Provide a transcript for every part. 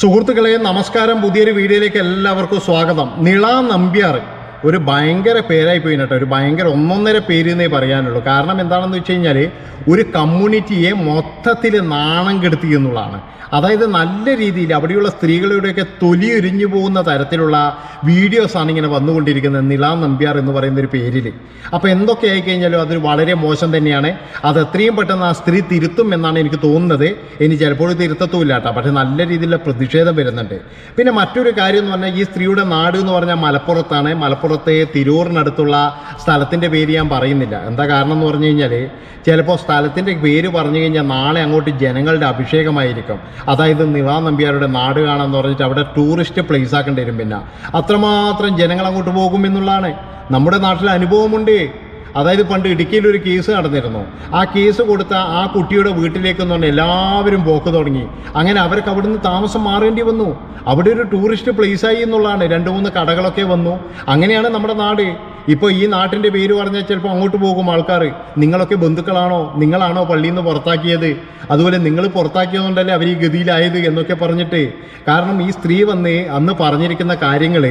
സുഹൃത്തുക്കളെ നമസ്കാരം. പുതിയൊരു വീഡിയോയിലേക്ക് എല്ലാവർക്കും സ്വാഗതം. നിള നമ്പ്യാർ. ഒരു ഭയങ്കര പേരായി പോയി കേട്ടോ. ഒരു ഭയങ്കര ഒന്നൊന്നര പേര് എന്നേ പറയാനുള്ളൂ. കാരണം എന്താണെന്ന് വെച്ച് കഴിഞ്ഞാൽ ഒരു കമ്മ്യൂണിറ്റിയെ മൊത്തത്തിൽ നാണം കെടുത്തി എന്നുള്ളതാണ്. അതായത് നല്ല രീതിയിൽ അവിടെയുള്ള സ്ത്രീകളുടെയൊക്കെ തൊലി പോകുന്ന തരത്തിലുള്ള വീഡിയോസാണ് ഇങ്ങനെ വന്നുകൊണ്ടിരിക്കുന്നത് നിലാ നമ്പ്യാർ എന്ന് പറയുന്ന ഒരു പേരിൽ അപ്പോൾ എന്തൊക്കെ ആയിക്കഴിഞ്ഞാലും അതൊരു വളരെ മോശം തന്നെയാണ്. അത് എത്രയും പെട്ടെന്ന് ആ സ്ത്രീ തിരുത്തും എന്നാണ് എനിക്ക് തോന്നുന്നത്. ഇനി ചിലപ്പോൾ തിരുത്തത്തുമില്ല കേട്ടോ. പക്ഷേ നല്ല രീതിയിലുള്ള പ്രതിഷേധം വരുന്നുണ്ട്. പിന്നെ മറ്റൊരു കാര്യം എന്ന് പറഞ്ഞാൽ ഈ സ്ത്രീയുടെ നാട് എന്ന് പറഞ്ഞാൽ മലപ്പുറത്താണ്. മലപ്പുറത്തെ തിരൂറിനടുത്തുള്ള സ്ഥലത്തിന്റെ പേര് ഞാൻ പറയുന്നില്ല. എന്താ കാരണം എന്ന് പറഞ്ഞു കഴിഞ്ഞാൽ ചിലപ്പോൾ സ്ഥലത്തിന്റെ പേര് പറഞ്ഞു കഴിഞ്ഞാൽ നാളെ അങ്ങോട്ട് ജനങ്ങളുടെ അഭിഷേകമായിരിക്കും. അതായത് നിവാ നമ്പ്യാരുടെ നാട് കാണാന്ന് പറഞ്ഞിട്ട് അവിടെ ടൂറിസ്റ്റ് പ്ലേസ് ആക്കേണ്ടി വരും പിന്നെ. അത്രമാത്രം ജനങ്ങൾ അങ്ങോട്ട് പോകും എന്നുള്ളതാണ്. നമ്മുടെ നാട്ടിൽ അനുഭവമുണ്ട്. അതായത് പണ്ട് ഇടുക്കിയിൽ ഒരു കേസ് നടന്നിരുന്നു. ആ കേസ് കൊടുത്ത ആ കുട്ടിയുടെ വീട്ടിലേക്ക് എന്ന് പറഞ്ഞാൽ എല്ലാവരും പോക്ക് തുടങ്ങി. അങ്ങനെ അവർക്ക് അവിടുന്ന് താമസം മാറേണ്ടി വന്നു. അവിടെ ഒരു ടൂറിസ്റ്റ് പ്ലേസ് ആയി എന്നുള്ളതാണ്. രണ്ട് മൂന്ന് കടകളൊക്കെ വന്നു. അങ്ങനെയാണ് നമ്മുടെ നാട്. ഇപ്പോൾ ഈ നാട്ടിന്റെ പേര് പറഞ്ഞാൽ ചിലപ്പോൾ അങ്ങോട്ട് പോകും ആൾക്കാർ നിങ്ങളൊക്കെ ബന്ധുക്കളാണോ? നിങ്ങളാണോ പള്ളിയിൽ നിന്ന് പുറത്താക്കിയത്? അതുപോലെ നിങ്ങൾ പുറത്താക്കിയതുകൊണ്ടല്ലേ അവർ ഈ ഗതിയിലായത് എന്നൊക്കെ പറഞ്ഞിട്ട് കാരണം ഈ സ്ത്രീ വന്ന് അന്ന് പറഞ്ഞിരിക്കുന്ന കാര്യങ്ങൾ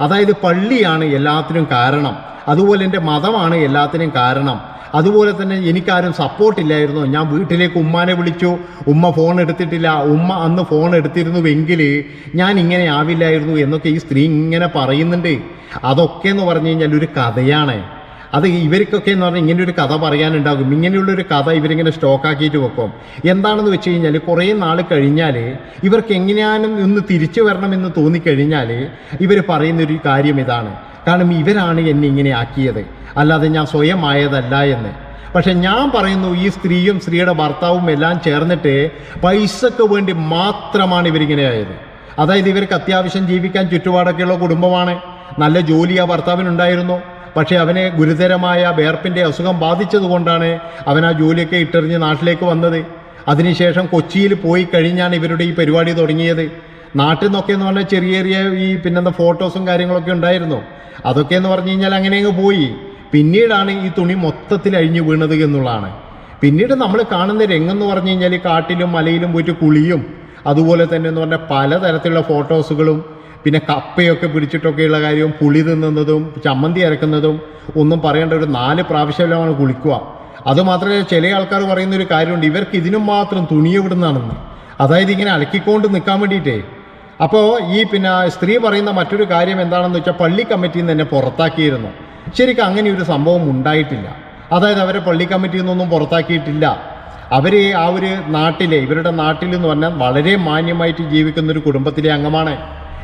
അതായത് പള്ളിയാണ് എല്ലാത്തിനും കാരണം. അതുപോലെ എന്റെ മതമാണ് എല്ലാത്തിനും കാരണം. അതുപോലെ തന്നെ എനിക്കാരും സപ്പോർട്ടില്ലായിരുന്നു ഞാൻ വീട്ടിലേക്ക് ഉമ്മാനെ വിളിച്ചു. ഉമ്മ ഫോൺ എടുത്തിട്ടില്ല. ഉമ്മ അന്ന് ഫോൺ എടുത്തിരുന്നുവെങ്കിൽ ഞാൻ ഇങ്ങനെ ആവില്ലായിരുന്നു എന്നൊക്കെ ഈ സ്ത്രീ ഇങ്ങനെ പറയുന്നുണ്ട്. അതൊക്കെ എന്ന് പറഞ്ഞു കഴിഞ്ഞാൽ ഒരു കഥയാണ്. അത് ഇവർക്കൊക്കെ എന്ന് പറഞ്ഞാൽ ഇങ്ങനെ ഒരു കഥ പറയാനുണ്ടാകും. ഇങ്ങനെയുള്ളൊരു കഥ ഇവരിങ്ങനെ സ്റ്റോക്കാക്കിയിട്ട് വെക്കും. എന്താണെന്ന് വെച്ച് കഴിഞ്ഞാൽ കുറേ നാൾ കഴിഞ്ഞാൽ ഇവർക്ക് എങ്ങനെയാനും ഒന്ന് തിരിച്ചു വരണമെന്ന് തോന്നിക്കഴിഞ്ഞാൽ ഇവർ പറയുന്നൊരു കാര്യം ഇതാണ്. കാരണം ഇവരാണ് എന്നെ ഇങ്ങനെ ആക്കിയത്. അല്ലാതെ ഞാൻ സ്വയം ആയതല്ല എന്ന്. പക്ഷെ ഞാൻ പറയുന്നു ഈ സ്ത്രീയും സ്ത്രീയുടെ ഭർത്താവും എല്ലാം ചേർന്നിട്ട് പൈസക്ക് വേണ്ടി മാത്രമാണ് ഇവരിങ്ങനെ ആയത്. അതായത് ഇവർക്ക് അത്യാവശ്യം ജീവിക്കാൻ ചുറ്റുപാടൊക്കെയുള്ള കുടുംബമാണ്. നല്ല ജോലി ആ ഭർത്താവിനുണ്ടായിരുന്നു. പക്ഷേ അവനെ ഗുരുതരമായ വേർപ്പിന്റെ അസുഖം ബാധിച്ചതുകൊണ്ടാണ് അവൻ ആ ജോലിയൊക്കെ ഇട്ടെറിഞ്ഞ് നാട്ടിലേക്ക് വന്നത്. അതിനുശേഷം കൊച്ചിയിൽ പോയി കഴിഞ്ഞാണ് ഇവരുടെ ഈ പരിപാടി തുടങ്ങിയത്. നാട്ടിൽ നിന്നൊക്കെ എന്ന് പറഞ്ഞാൽ ചെറിയ ചെറിയ ഈ പിന്നെന്താ ഫോട്ടോസും കാര്യങ്ങളൊക്കെ ഉണ്ടായിരുന്നു. അതൊക്കെ എന്ന് പറഞ്ഞു കഴിഞ്ഞാൽ അങ്ങനെ അങ്ങ് പോയി. പിന്നീടാണ് ഈ തുണി മൊത്തത്തിൽ അഴിഞ്ഞു വീണത് എന്നുള്ളതാണ്. പിന്നീട് നമ്മൾ കാണുന്ന രംഗം എന്ന് പറഞ്ഞു കഴിഞ്ഞാൽ കാട്ടിലും മലയിലും പോയിട്ട് കുളിയും അതുപോലെ തന്നെ എന്ന് പറഞ്ഞാൽ പലതരത്തിലുള്ള ഫോട്ടോസുകളും പിന്നെ കപ്പയൊക്കെ പിടിച്ചിട്ടൊക്കെയുള്ള കാര്യവും പുളി തിന്നുന്നതും ചമ്മന്തി അരക്കുന്നതും ഒന്നും പറയേണ്ട ഒരു നാല് പ്രാവശ്യമാണ് കുളിക്കുക. അതുമാത്രമല്ല ചില ആൾക്കാർ പറയുന്ന ഒരു കാര്യമുണ്ട് ഇവർക്ക് ഇതിനും മാത്രം തുണി എവിടുന്നാണെന്ന്? അതായത് ഇങ്ങനെ അലക്കിക്കൊണ്ട് നിൽക്കാൻ വേണ്ടിയിട്ടേ. അപ്പോൾ ഈ പിന്നെ സ്ത്രീ പറയുന്ന മറ്റൊരു കാര്യം എന്താണെന്ന് വെച്ചാൽ പള്ളി കമ്മിറ്റിയിൽ നിന്ന് തന്നെ പുറത്താക്കിയിരുന്നു. ശരിക്കും അങ്ങനെ ഒരു സംഭവം ഉണ്ടായിട്ടില്ല. അതായത് അവരെ പള്ളി കമ്മിറ്റിയിൽ നിന്നൊന്നും പുറത്താക്കിയിട്ടില്ല. അവർ ആ ഒരു നാട്ടിലെ ഇവരുടെ നാട്ടിൽ എന്ന് പറഞ്ഞാൽ വളരെ മാന്യമായിട്ട് ജീവിക്കുന്ന ഒരു കുടുംബത്തിലെ അംഗമാണ്.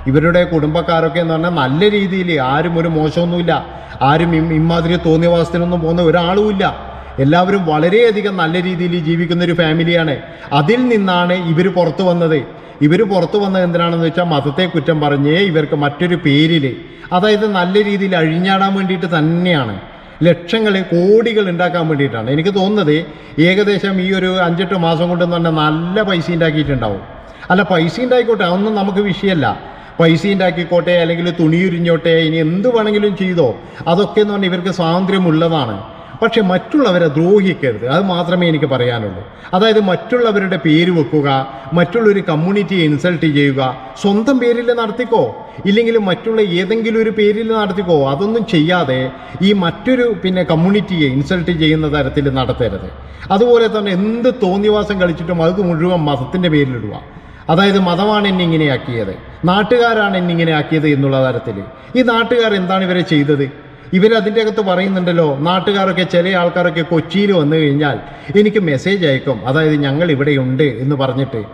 ഇവരുടെ കുടുംബക്കാരൊക്കെ എന്ന് പറഞ്ഞാൽ നല്ല രീതിയിൽ ആരും ഒരു മോശമൊന്നുമില്ല. ആരും ഇം- ഇമ്മാതിരി തോന്നിയവാസത്തിനൊന്നും പോകുന്ന ഒരാളുമില്ല എല്ലാവരും വളരെയധികം നല്ല രീതിയിൽ ജീവിക്കുന്ന ഒരു ഫാമിലിയാണ്. അതിൽ നിന്നാണ് ഇവർ പുറത്തു വന്നത്. ഇവർ പുറത്തു വന്നത് എന്തിനാണെന്ന് വെച്ചാൽ മതത്തെ കുറ്റം പറഞ്ഞേ ഇവർക്ക് മറ്റൊരു പേരിൽ അതായത് നല്ല രീതിയിൽ അഴിഞ്ഞാടാൻ വേണ്ടിയിട്ട് തന്നെയാണ്. ലക്ഷങ്ങൾ കോടികൾ ഉണ്ടാക്കാൻ വേണ്ടിയിട്ടാണ്. എനിക്ക് തോന്നുന്നത് ഏകദേശം ഈ ഒരു അഞ്ചെട്ട് മാസം കൊണ്ട് തന്നെ നല്ല പൈസ ഉണ്ടാക്കിയിട്ടുണ്ടാവും. അല്ല പൈസ ഉണ്ടായിക്കോട്ടെ അതൊന്നും നമുക്ക് വിഷയമല്ല. പൈസ ഉണ്ടാക്കിക്കോട്ടെ അല്ലെങ്കിൽ തുണിയുരിഞ്ഞോട്ടെ ഇനി എന്ത് വേണമെങ്കിലും ചെയ്തോ അതൊക്കെ എന്ന് പറഞ്ഞാൽ ഇവർക്ക് സ്വാതന്ത്ര്യമുള്ളതാണ്. പക്ഷെ മറ്റുള്ളവരെ ദ്രോഹിക്കരുത്. അത് മാത്രമേ എനിക്ക് പറയാനുള്ളൂ. അതായത് മറ്റുള്ളവരുടെ പേര് വെക്കുക മറ്റുള്ളൊരു കമ്മ്യൂണിറ്റിയെ ഇൻസൾട്ട് ചെയ്യുക സ്വന്തം പേരിൽ നടത്തിക്കോ? ഇല്ലെങ്കിൽ മറ്റുള്ള ഏതെങ്കിലും ഒരു പേരിൽ നടത്തിക്കോ? അതൊന്നും ചെയ്യാതെ ഈ മറ്റൊരു പിന്നെ കമ്മ്യൂണിറ്റിയെ ഇൻസൾട്ട് ചെയ്യുന്ന തരത്തിൽ നടത്തരുത്. അതുപോലെ തന്നെ എന്ത് തോന്നിവാസം കളിച്ചിട്ടും അത് മുഴുവൻ മതത്തിന്റെ പേരിലിടുക. അതായത് മതമാണ് എന്നെ ഇങ്ങനെയാക്കിയത് നാട്ടുകാരാണ് എന്നെ ഇങ്ങനെ ആക്കിയത് എന്നുള്ള തരത്തിൽ. ഈ നാട്ടുകാർ എന്താണ് ഇവരെ ചെയ്തത്? ഇവരതിന്റെ അകത്ത് പറയുന്നുണ്ടല്ലോ നാട്ടുകാരൊക്കെ ചില ആൾക്കാരൊക്കെ കൊച്ചിയിൽ വന്നു കഴിഞ്ഞാൽ എനിക്ക് മെസ്സേജ് അയക്കും. അതായത് ഞങ്ങൾ ഇവിടെയുണ്ട് എന്ന് പറഞ്ഞിട്ട്.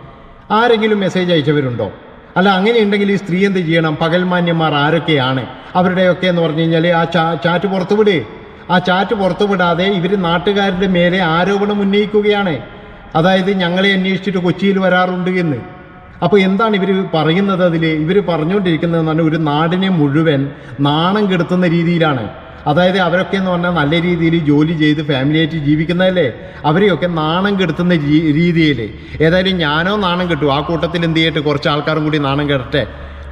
ആരെങ്കിലും മെസ്സേജ് അയച്ചവരുണ്ടോ? അല്ല അങ്ങനെ ഉണ്ടെങ്കിൽ ഈ സ്ത്രീ എന്ത് ചെയ്യണം? പകൽമാന്യന്മാർ ആരൊക്കെയാണ്? അവരുടെയൊക്കെ എന്ന് പറഞ്ഞു കഴിഞ്ഞാൽ ആ ചാറ്റ് പുറത്തുവിട് ആ ചാറ്റ് പുറത്തുവിടാതെ ഇവർ നാട്ടുകാരുടെ മേലെ ആരോപണം ഉന്നയിക്കുകയാണ്. അതായത് ഞങ്ങളെ അന്വേഷിച്ചിട്ട് കൊച്ചിയിൽ വരാറുണ്ട് എന്ന്. അപ്പോൾ എന്താണ് ഇവർ പറയുന്നത് അതിൽ ഇവർ പറഞ്ഞുകൊണ്ടിരിക്കുന്നത് പറഞ്ഞാൽ ഒരു നാടിനെ മുഴുവൻ നാണം കെടുത്തുന്ന രീതിയിലാണ്. അതായത് അവരൊക്കെ എന്ന് പറഞ്ഞാൽ നല്ല രീതിയിൽ ജോലി ചെയ്ത് ഫാമിലിയായിട്ട് ജീവിക്കുന്നതല്ലേ? അവരെയൊക്കെ നാണം കെടുത്തുന്ന രീതിയിൽ ഏതായാലും ഞാനോ നാണം കെട്ടു. ആ കൂട്ടത്തിൽ എന്ത് ചെയ്യട്ടെ? കുറച്ച് ആൾക്കാരും കൂടി നാണം കെടട്ടെ.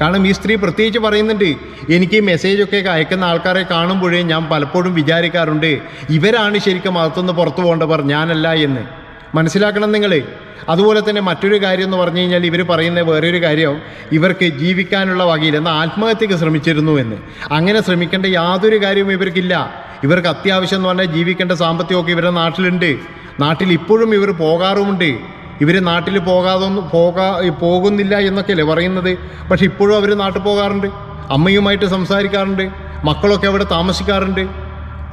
കാരണം ഈ സ്ത്രീ പ്രത്യേകിച്ച് പറയുന്നുണ്ട് എനിക്ക് ഈ മെസ്സേജൊക്കെ അയക്കുന്ന ആൾക്കാരെ കാണുമ്പോഴേ ഞാൻ പലപ്പോഴും വിചാരിക്കാറുണ്ട് ഇവരാണ് ശരിക്കും അകത്തുനിന്ന് പുറത്തു പോകേണ്ടവർ ഞാനല്ല എന്ന്. മനസ്സിലാക്കണം നിങ്ങളെ. അതുപോലെ തന്നെ മറ്റൊരു കാര്യം എന്ന് പറഞ്ഞു കഴിഞ്ഞാൽ ഇവർ പറയുന്ന വേറൊരു കാര്യം ഇവർക്ക് ജീവിക്കാനുള്ള വകയിൽ എന്നാൽ ആത്മഹത്യക്ക് ശ്രമിച്ചിരുന്നു എന്ന്. അങ്ങനെ ശ്രമിക്കേണ്ട യാതൊരു കാര്യവും ഇവർക്കില്ല. ഇവർക്ക് അത്യാവശ്യം എന്ന് പറഞ്ഞാൽ ജീവിക്കേണ്ട സാമ്പത്തികമൊക്കെ ഇവരുടെ നാട്ടിലുണ്ട്. നാട്ടിൽ ഇപ്പോഴും ഇവർ പോകാറുമുണ്ട്. ഇവർ നാട്ടിൽ പോകാതെ പോകാ പോകുന്നില്ല എന്നൊക്കെയല്ലേ പറയുന്നത്. പക്ഷെ ഇപ്പോഴും അവർ നാട്ടിൽ പോകാറുണ്ട്. അമ്മയുമായിട്ട് സംസാരിക്കാറുണ്ട്. മക്കളൊക്കെ അവിടെ താമസിക്കാറുണ്ട്.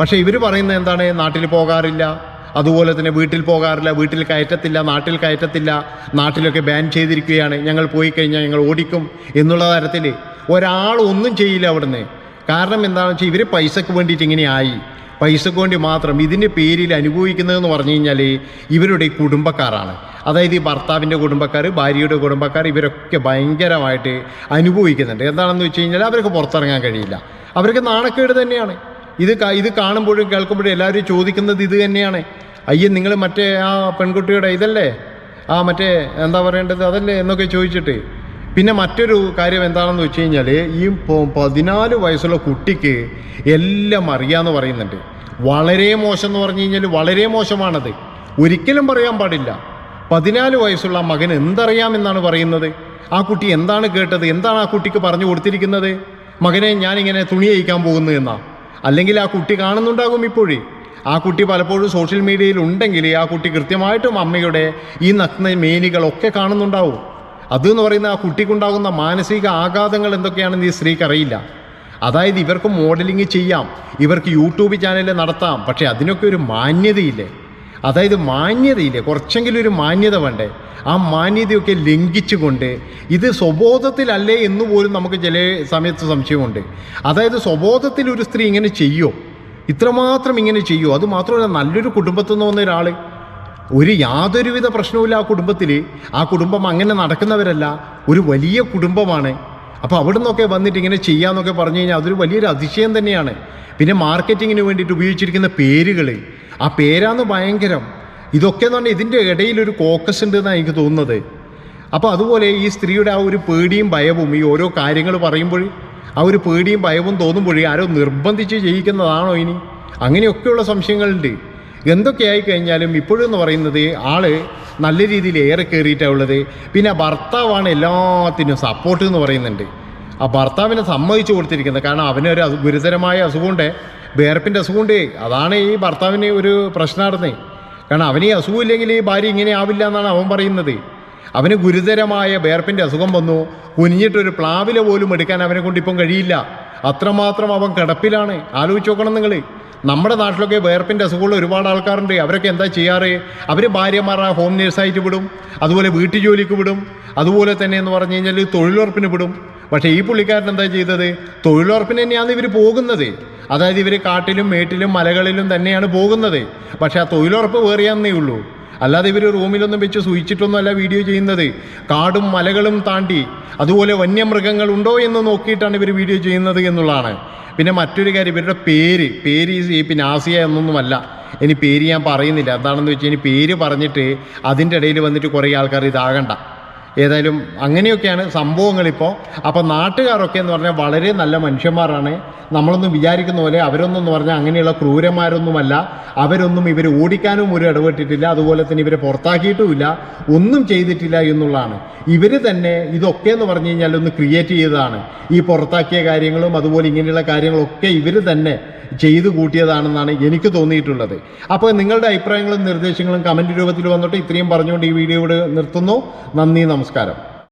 പക്ഷേ ഇവർ പറയുന്നത് എന്താണ്? നാട്ടിൽ പോകാറില്ല. അതുപോലെ തന്നെ വീട്ടിൽ പോകാറില്ല വീട്ടിൽ കയറ്റത്തില്ല നാട്ടിൽ കയറ്റത്തില്ല നാട്ടിലൊക്കെ ബാൻ ചെയ്തിരിക്കുകയാണ്. ഞങ്ങൾ പോയി കഴിഞ്ഞാൽ ഞങ്ങൾ ഓടിക്കും എന്നുള്ള തരത്തിൽ ഒരാൾ ഒന്നും ചെയ്യില്ല അവിടുന്ന്. കാരണം എന്താണെന്ന് വെച്ചാൽ ഇവർ പൈസക്ക് വേണ്ടിയിട്ട് ഇങ്ങനെ ആയി പൈസക്ക് വേണ്ടി മാത്രം ഇതിന്റെ പേരിൽ അനുഭവിക്കുന്നതെന്ന് പറഞ്ഞു കഴിഞ്ഞാൽ ഇവരുടെ കുടുംബക്കാരാണ്. അതായത് ഈ ഭർത്താവിന്റെ കുടുംബക്കാർ ഭാര്യയുടെ കുടുംബക്കാർ ഇവരൊക്കെ ഭയങ്കരമായിട്ട് അനുഭവിക്കുന്നുണ്ട്. എന്താണെന്ന് വെച്ച് കഴിഞ്ഞാൽ അവർക്ക് പുറത്തിറങ്ങാൻ കഴിയില്ല. അവർക്ക് നാണക്കേട് തന്നെയാണ്. ഇത് ഇത് കാണുമ്പോഴും കേൾക്കുമ്പോഴും എല്ലാവരും ചോദിക്കുന്നത് ഇത് തന്നെയാണ്. അയ്യേ നിങ്ങൾ മറ്റേ ആ പെൺകുട്ടിയുടെ ഇതല്ലേ? ആ മറ്റേ എന്താ പറയേണ്ടത്? അതല്ലേ എന്നൊക്കെ ചോദിച്ചിട്ട്. പിന്നെ മറ്റൊരു കാര്യം എന്താണെന്ന് വെച്ച് കഴിഞ്ഞാൽ ഈ പതിനാല് വയസ്സുള്ള കുട്ടിക്ക് എല്ലാം അറിയാമെന്ന് പറയുന്നുണ്ട്. വളരെ മോശം എന്ന് പറഞ്ഞു കഴിഞ്ഞാൽ വളരെ മോശമാണത്. ഒരിക്കലും പറയാൻ പാടില്ല. പതിനാല് വയസ്സുള്ള മകൻ എന്തറിയാമെന്നാണ് പറയുന്നത്? ആ കുട്ടി എന്താണ് കേട്ടത്? എന്താണ് ആ കുട്ടിക്ക് പറഞ്ഞു കൊടുത്തിരിക്കുന്നത്? മകനെ ഞാനിങ്ങനെ തുണി അയക്കാൻ പോകുന്നു എന്നാ. അല്ലെങ്കിൽ ആ കുട്ടി കാണുന്നുണ്ടാകും ഇപ്പോഴേ. ആ കുട്ടി പലപ്പോഴും സോഷ്യൽ മീഡിയയിൽ ഉണ്ടെങ്കിൽ ആ കുട്ടി കൃത്യമായിട്ടും അമ്മയുടെ ഈ നഗ്ന മേനികളൊക്കെ കാണുന്നുണ്ടാവും. അതെന്ന് പറയുന്ന ആ കുട്ടിക്കുണ്ടാകുന്ന മാനസിക ആഘാതങ്ങൾ എന്തൊക്കെയാണെന്ന് ഈ സ്ത്രീക്ക് അറിയില്ല. അതായത് ഇവർക്ക് മോഡലിംഗ് ചെയ്യാം ഇവർക്ക് യൂട്യൂബ് ചാനൽ നടത്താം പക്ഷേ അതിനൊക്കെ ഒരു മാന്യതയില്ലേ? അതായത് മാന്യതയില്ലേ? കുറച്ചെങ്കിലും ഒരു മാന്യത വേണ്ടേ? ആ മാന്യതയൊക്കെ ലംഘിച്ചുകൊണ്ട് ഇത് സ്വബോധത്തിലല്ലേ എന്ന് പോലും നമുക്ക് ചില സമയത്ത് സംശയമുണ്ട്. അതായത് സ്വബോധത്തിൽ ഒരു സ്ത്രീ ഇങ്ങനെ ചെയ്യോ? ഇത്രമാത്രം ഇങ്ങനെ ചെയ്യൂ. അത് മാത്രമല്ല നല്ലൊരു കുടുംബത്തിൽ നിന്ന് വന്ന ഒരാൾ ഒരു യാതൊരുവിധ പ്രശ്നവുമില്ല ആ കുടുംബത്തിൽ ആ കുടുംബം അങ്ങനെ നടക്കുന്നവരല്ല. ഒരു വലിയ കുടുംബമാണ്. അപ്പോൾ അവിടെ നിന്നൊക്കെ വന്നിട്ട് ഇങ്ങനെ ചെയ്യാമെന്നൊക്കെ പറഞ്ഞു കഴിഞ്ഞാൽ അതൊരു വലിയൊരു അതിശയം തന്നെയാണ്. പിന്നെ മാർക്കറ്റിങ്ങിന് വേണ്ടിയിട്ട് ഉപയോഗിച്ചിരിക്കുന്ന പേരുകൾ ആ പേരാന്ന് ഭയങ്കരം. ഇതൊക്കെ എന്ന് പറഞ്ഞാൽ ഇതിന്റെ ഇടയിൽ ഒരു കോക്കസ് ഉണ്ട് എന്നാണ് എനിക്ക് തോന്നുന്നത്. അപ്പോൾ അതുപോലെ ഈ സ്ത്രീയുടെ ആ ഒരു പേടിയും ഭയവും ഈ ഓരോ കാര്യങ്ങൾ പറയുമ്പോൾ ആ ഒരു പേടിയും ഭയവും തോന്നുമ്പോഴേ ആരോ നിർബന്ധിച്ച് ചെയ്യിക്കുന്നതാണോ ഇനി? അങ്ങനെയൊക്കെയുള്ള സംശയങ്ങളുണ്ട്. എന്തൊക്കെയായി കഴിഞ്ഞാലും ഇപ്പോഴും എന്ന് പറയുന്നത് ആൾ നല്ല രീതിയിൽ ഏറെ കയറിയിട്ടാണ് ഉള്ളത്. പിന്നെ ഭർത്താവാണ് എല്ലാത്തിനും സപ്പോർട്ട് എന്ന് പറയുന്നുണ്ട്. ആ ഭർത്താവിനെ സമ്മതിച്ചു കൊടുത്തിരിക്കുന്നത്. കാരണം അവനൊരു ഗുരുതരമായ അസുഖമുണ്ട്. വേർപ്പിന്റെ അസുഖമുണ്ട്. അതാണ് ഈ ഭർത്താവിന് ഒരു പ്രശ്നമായിരുന്നേ കാരണം അവന് അസുഖമില്ലെങ്കിൽ ഈ ഭാര്യ ഇങ്ങനെ ആവില്ല എന്നാണ് അവൻ പറയുന്നത്. അവന് ഗുരുതരമായ വേർപ്പിന്റെ അസുഖം വന്നു. കുനിഞ്ഞിട്ടൊരു പ്ലാവില പോലും എടുക്കാൻ അവനെ കൊണ്ട് ഇപ്പം കഴിയില്ല. അത്രമാത്രം അവൻ കിടപ്പിലാണ്. ആലോചിച്ച് നോക്കണം നിങ്ങൾ നമ്മുടെ നാട്ടിലൊക്കെ വേർപ്പിന്റെ അസുഖമുള്ള ഒരുപാട് ആൾക്കാരുണ്ട്. അവരൊക്കെ എന്താ ചെയ്യാറ്? അവർ ഭാര്യമാരെ ഹോം നേഴ്സായിട്ട് വിടും. അതുപോലെ വീട്ടു ജോലിക്ക് വിടും. അതുപോലെ തന്നെ എന്ന് പറഞ്ഞു കഴിഞ്ഞാൽ തൊഴിലുറപ്പിന് വിടും. പക്ഷേ ഈ പുള്ളിക്കാരൻ എന്താ ചെയ്തത്? തൊഴിലുറപ്പിന് തന്നെയാണ് ഇവർ പോകുന്നത്. അതായത് ഇവർ കാട്ടിലും മേട്ടിലും മലകളിലും തന്നെയാണ് പോകുന്നത്. പക്ഷേ ആ തൊഴിലുറപ്പ് വേറെയാന്നേ ഉള്ളൂ. അല്ലാതെ ഇവർ റൂമിലൊന്നും വെച്ച് സൂചിച്ചിട്ടൊന്നും അല്ല വീഡിയോ ചെയ്യുന്നത്. കാടും മലകളും താണ്ടി അതുപോലെ വന്യമൃഗങ്ങൾ ഉണ്ടോ എന്ന് നോക്കിയിട്ടാണ് ഇവർ വീഡിയോ ചെയ്യുന്നത് എന്നുള്ളതാണ്. പിന്നെ മറ്റൊരു കാര്യം ഇവരുടെ പേര് പേര് ഈ പിന്നെ ആസിയ എന്നൊന്നുമല്ല. ഇനി പേര് ഞാൻ പറയുന്നില്ല. എന്താണെന്ന് വെച്ചാൽ ഇനി പേര് പറഞ്ഞിട്ട് അതിന്റെ ഇടയിൽ വന്നിട്ട് കുറേ ആൾക്കാർ ഇതാകണ്ട. ഏതായാലും അങ്ങനെയൊക്കെയാണ് സംഭവങ്ങളിപ്പോൾ അപ്പോൾ നാട്ടുകാരൊക്കെ എന്ന് പറഞ്ഞാൽ വളരെ നല്ല മനുഷ്യന്മാരാണ്. നമ്മളൊന്നും വിചാരിക്കുന്ന പോലെ അവരൊന്നും പറഞ്ഞാൽ അങ്ങനെയുള്ള ക്രൂരന്മാരൊന്നുമല്ല. അവരൊന്നും ഇവർ ഓടിക്കാനും ഒരു ഇടപെട്ടിട്ടില്ല. അതുപോലെ തന്നെ ഇവരെ പുറത്താക്കിയിട്ടുമില്ല. ഒന്നും ചെയ്തിട്ടില്ല എന്നുള്ളതാണ്. ഇവർ തന്നെ ഇതൊക്കെ എന്ന് പറഞ്ഞു കഴിഞ്ഞാൽ ഒന്ന് ക്രിയേറ്റ് ചെയ്തതാണ്. ഈ പുറത്താക്കിയ കാര്യങ്ങളും അതുപോലെ ഇങ്ങനെയുള്ള കാര്യങ്ങളൊക്കെ ഇവർ തന്നെ ചെയ്തു കൂട്ടിയതാണെന്നാണ് എനിക്ക് തോന്നിയിട്ടുള്ളത്. അപ്പോൾ നിങ്ങളുടെ അഭിപ്രായങ്ങളും നിർദ്ദേശങ്ങളും കമന്റ് രൂപത്തിൽ വന്നിട്ട്. ഇത്രയും പറഞ്ഞുകൊണ്ട് ഈ വീഡിയോ ഇവിടെ നിർത്തുന്നു. നന്ദി നമസ്കാരം. cara.